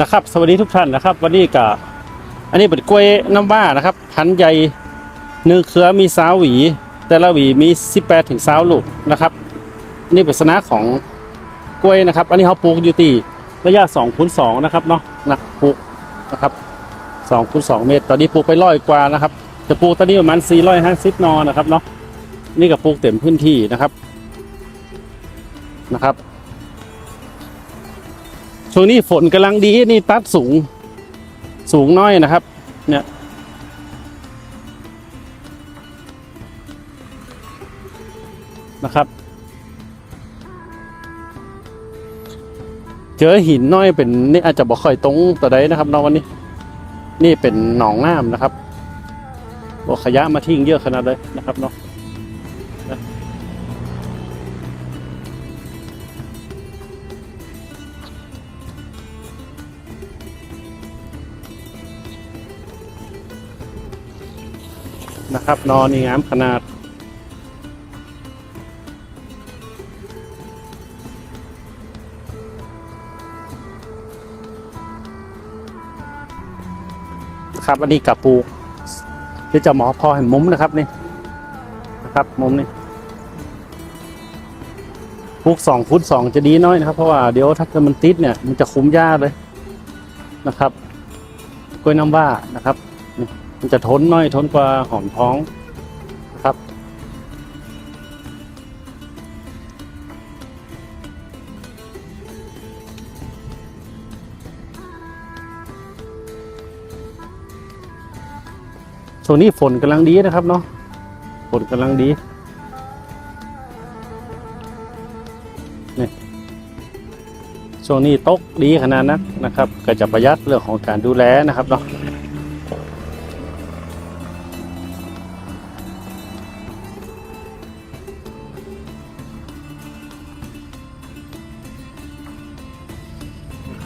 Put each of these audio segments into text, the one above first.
นะครับ สวัสดีทุกท่านนะครับ วันนี้ก็อันนี้เป็นกล้วยน้ำว้านะครับพันใหญ่หนึ่งเครือมีสาวหวี แต่ละหวีมี 18ถึง20ลูกนะครับนี่เป็นลักษณะของกล้วยนะครับ อันนี้เขาปลูกอยู่ที่ระยะ2คูณ2นะครับเนาะนะปลูกนะครับ2คูณ2เมตร ตอนนี้ปลูกไปร้อยกว่านะครับ จะปลูกตอนนี้ประมาณ450นอนะครับเนาะนี่ก็ปลูกเต็มพื้นที่นะครับนะครับ ช่วงนี้ฝนกำลังดีนี่ตัดสูง สูงน้อยนะครับ เนี่ยนะครับ เจอหินน้อยเป็นนี่อาจจะบอกค่อยตรงตัวใดนะครับน้องวันนี้ นี่เป็นหนองน้ำนะครับบอกขยะมาทิ้งเยอะขนาดเลยนะครับเนาะ นะครับ นอนนี่งามขนาด ครับอันนี้กับปูที่จะหมอพอเห็นมุมนะครับนี่นะครับมุมนี่ปลูกสองฟุตสองจะดีน้อยนะครับ เพราะว่าเดี๋ยวถ้าเกิดมันติดเนี่ยมันจะคุ้มยากเลยนะครับ กล้วยน้ำว้านะครับ มันจะทนน้อยทนกว่าหอมท้องนะครับ ช่วงนี้ฝนกำลังดีนะครับเนาะฝนกำลังดีนี่ช่วงนี้ตกดีขนาดนักนะครับ ก็จะประหยัดเรื่องของการดูแลนะครับเนาะ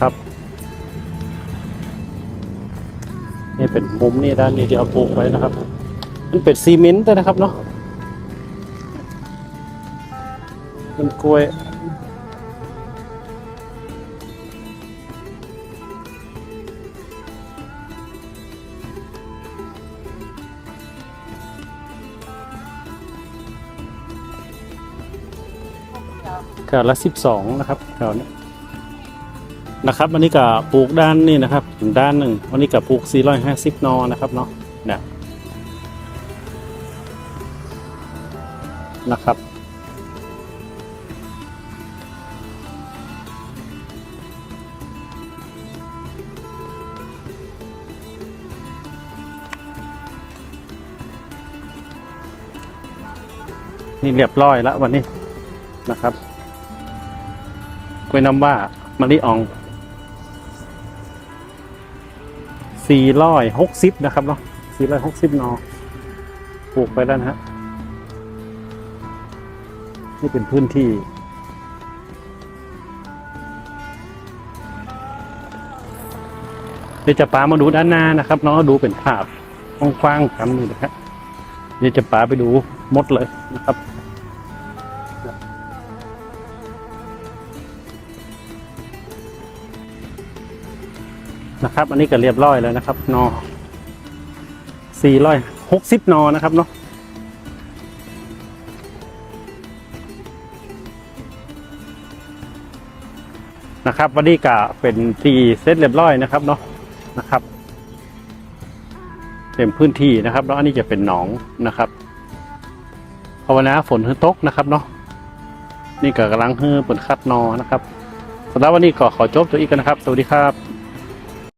ครับ นี่เป็นมุมนี่ด้านนี้ที่เอาปูกไว้นะครับ มันเป็นซีเมนต์ด้วยนะครับเนาะเป็นกล้วยแถวละสิบสองนะครับแถวนี้ นะครับอันนี้ก็ปลูกด้านนี่นะครับถึงด้านหนึ่งวันนี้ก็ปลูก 450 นอนะครับเนาะเนี่ยนะครับนี่เรียบร้อยแล้ววันนี้นะครับกล้วยน้ำว่ามะลิอ่อง 460นะครับเนาะ460นอปลูกไปแล้วนะฮะนี่เป็นพื้นที่ เดี๋ยวจะปามาดูด้านหน้านะครับเนาะดูเป็นภาพกว้างๆครับนี่นะครับเดี๋ยวจะปาไปดูหมดเลยนะครับ นะครับ อันนี้ก็เรียบร้อยแล้วนะครับนอสี่ร้อยหกสิบนอนะครับเนาะนะครับวันนี้ก็เป็นทีเซตเรียบร้อยนะครับเนาะนะครับเต็มพื้นที่นะครับแล้วอันนี้จะเป็นหนองนะครับภาวนาฝนฮือตกนะครับเนาะนี่ก็กำลังฮือเปิดคัดนอนะครับสำหรับวันนี้ก็ขอจบตัวอีกกันนะครับ สวัสดีครับ